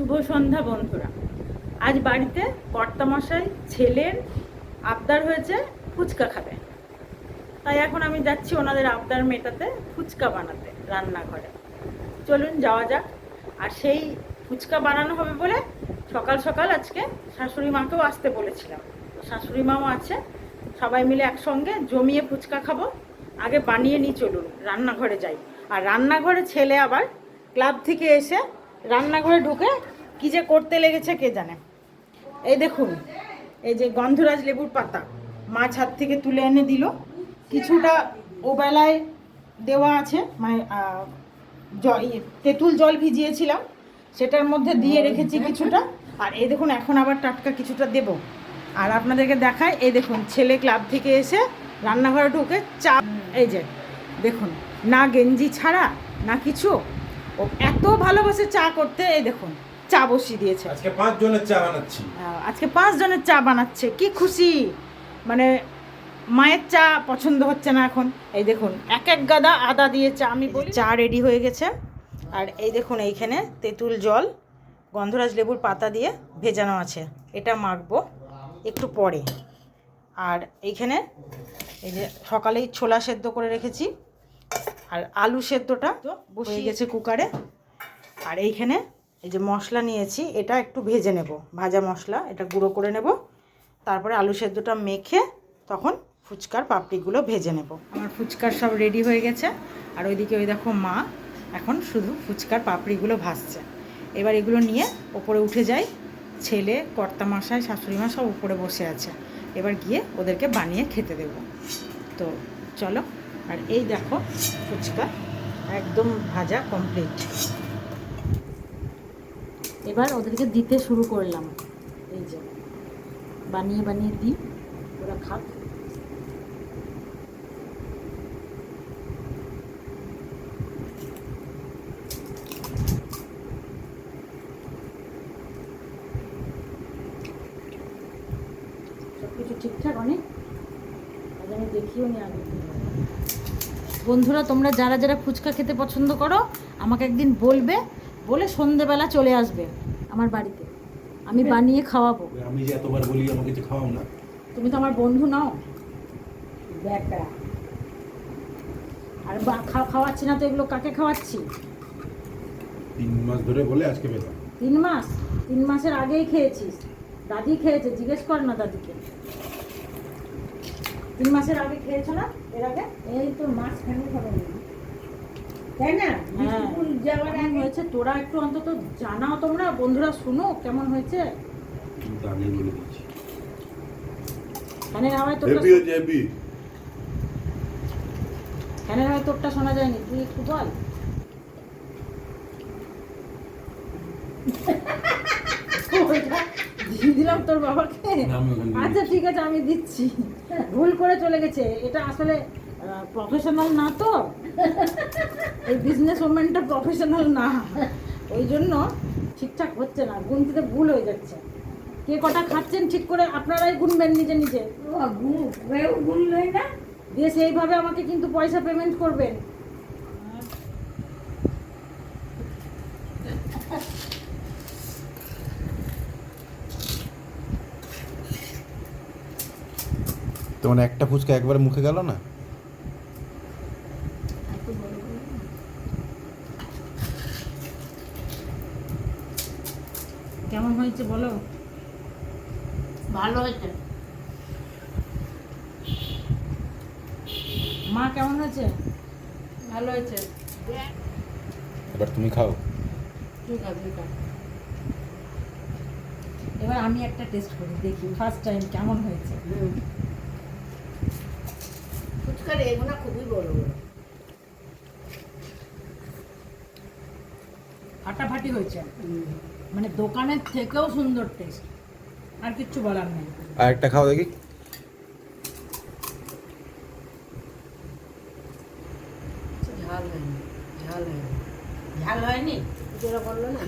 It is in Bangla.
শুভ সন্ধ্যা বন্ধুরা। আজ বাড়িতে কর্তামশাই ছেলের আবদার হয়েছে ফুচকা খাবে। তাই এখন আমি যাচ্ছি ওনাদের আবদার মেটাতে ফুচকা বানাতে রান্নাঘরে। চলুন যাওয়া যাক। আর সেই ফুচকা বানানো হবে বলে সকাল সকাল আজকে শাশুড়ি মাকেও আসতে বলেছিলাম। শাশুড়ি মাও আছে। সবাই মিলে একসঙ্গে জমিয়ে ফুচকা খাব। আগে বানিয়ে নিই চলুন, রান্নাঘরে যাই। আর রান্নাঘরে ছেলে আবার ক্লাব থেকে এসে রান্নাঘরে ঢুকে কি যে করতে লেগেছে কে জানে। এই দেখুন এই যে গন্ধরাজ লেবুর পাতা মাছ হাত থেকে তুলে এনে দিল। কিছুটা ওবেলায় দেওয়া আছে মানে ইয়ে, তেঁতুল জল ভিজিয়েছিলাম সেটার মধ্যে দিয়ে রেখেছি কিছুটা। আর এই দেখুন এখন আবার টাটকা কিছুটা দেব। আর আপনাদেরকে দেখায় এই দেখুন ছেলে ক্লাব থেকে এসে রান্নাঘরে ঢুকে চা এই যে দেখুন না গেঞ্জি ছাড়া না কিছু। ও এত ভালোবাসে চা করতে এই দেখুন চা বসিয়ে দিয়েছে। আজকে পাঁচ জনের চা বানাচ্ছি। আজকে পাঁচ জনের চা বানাচ্ছে কি খুশি! মানে মায়ের চা পছন্দ হচ্ছে না এখন। এই দেখুন এক এক গাদা আদা দিয়ে চা আমি বলি। চা রেডি হয়ে গেছে। আর এই দেখুন এইখানে তেঁতুল জল গন্ধরাজ লেবুর পাতা দিয়ে ভেজানো আছে। এটা মাখবো একটু পরে। আর এইখানে এই যে সকালেই ছোলা সেদ্ধ করে রেখেছি। আর আলু সেদ্ধটা বসিয়ে গেছে কুকারে। আর এইখানে এই যে মশলা নিয়েছি এটা একটু ভেজে নেব। ভাজা মশলা এটা গুঁড়ো করে নেব। তারপরে আলু সেদ্ধটা মেখে তখন ফুচকার পাপড়িগুলো ভেজে নেব। আমার ফুচকার সব রেডি হয়ে গেছে। আর ওইদিকে ওই দেখো মা এখন শুধু ফুচকার পাপড়িগুলো ভাজছে। এবার এগুলো নিয়ে ওপরে উঠে যাই। ছেলে কর্তামশাই শাশুড়ি মা সব উপরে বসে আছে। এবার গিয়ে ওদেরকে বানিয়ে খেতে দেব। তো চলো আর এই দেখো ফুচকা একদম ভাজা কমপ্লিট এবার ওদেরকে দিতে শুরু করলাম। এই যে, বানিয়ে বানিয়ে দিই, ওরা খাক। সব কিছু ঠিকঠাক? অনেক? আজ আমি দেখিও নি আগে। বন্ধুরা তোমরা যারা যারা ফুচকা খেতে পছন্দ করো আমাকে একদিন বলবে বলে সন্ধেবেলা চলে আসবে আমার বাড়িতে। আমি বানিয়ে খাওয়াবো। আমি যে এতবার বলি আমাকে কিছু খাওয়াও না। তুমি তো আমার বন্ধু নাও। ব্যাটা। আর খাওয়াচ্ছি না তো এগুলো কাকে খাওয়াচ্ছি? তিন মাস ধরে বলে আজকে পেলাম তিন মাস? তিন মাসের আগেই খেয়েছিস। দাদি খেয়েছে জিজ্ঞেস কর না দাদিকে। তিন মাসের আগে খেয়েছো না? এর আগে? এই তো মাছ খানি হবে তাই না? হ্যাঁ। যাওয়ার আগে হয়েছে? তোরা একটু অন্তত জানাও তোমরা বন্ধুরা শুনো কেমন হয়েছে? কিন্তু বলে দিচ্ছি ফ্যানের হাওয়ায় তোরটা হাওয়ায় শোনা যায়নি তুই একটু বল। ওইটা দিয়ে দিলাম তোর বাবাকে না, আমি ওখানে দিয়ে আচ্ছা ঠিক আছে আমি দিচ্ছি ভুল করে চলে গেছে এটা আসলে প্রফেশনাল না তো এই বিজনেস ওম্যানটা প্রফেশনাল না ওই জন্য ঠিকঠাক হচ্ছে না গুনতিতে ভুল হয়ে যাচ্ছে কে কটা খাচ্ছেন ঠিক করে আপনারাই গুনবেন নিজে নিজে ও গুণ কেউ গুনলই না দিয়ে সেইভাবে আমাকে কিন্তু পয়সা পেমেন্ট করবেন তোমার একটা ফুচকা একবার মুখে গেল না? কেমন হয়েছে বলো? ভালো হয়েছে। মা কেমন হয়েছে? ভালো হয়েছে? এবার তুমি খাও। ঠিক আছে ঠিক আছে। এবার আমি একটা টেস্ট করি দেখি ফার্স্ট টাইম কেমন হয়েছে? ফুচকার এগুলো খুবই বড় বড়। ফাটাফাটি হয়েছে। মানে দোকানের থেকেও সুন্দর টেস্ট আর কিচ্ছু বলার নেই। আর একটা খাও দেখি। ঝাল হয়নি ঝাল হয়নি। ঝাল হয়নি? যেটা বলল না?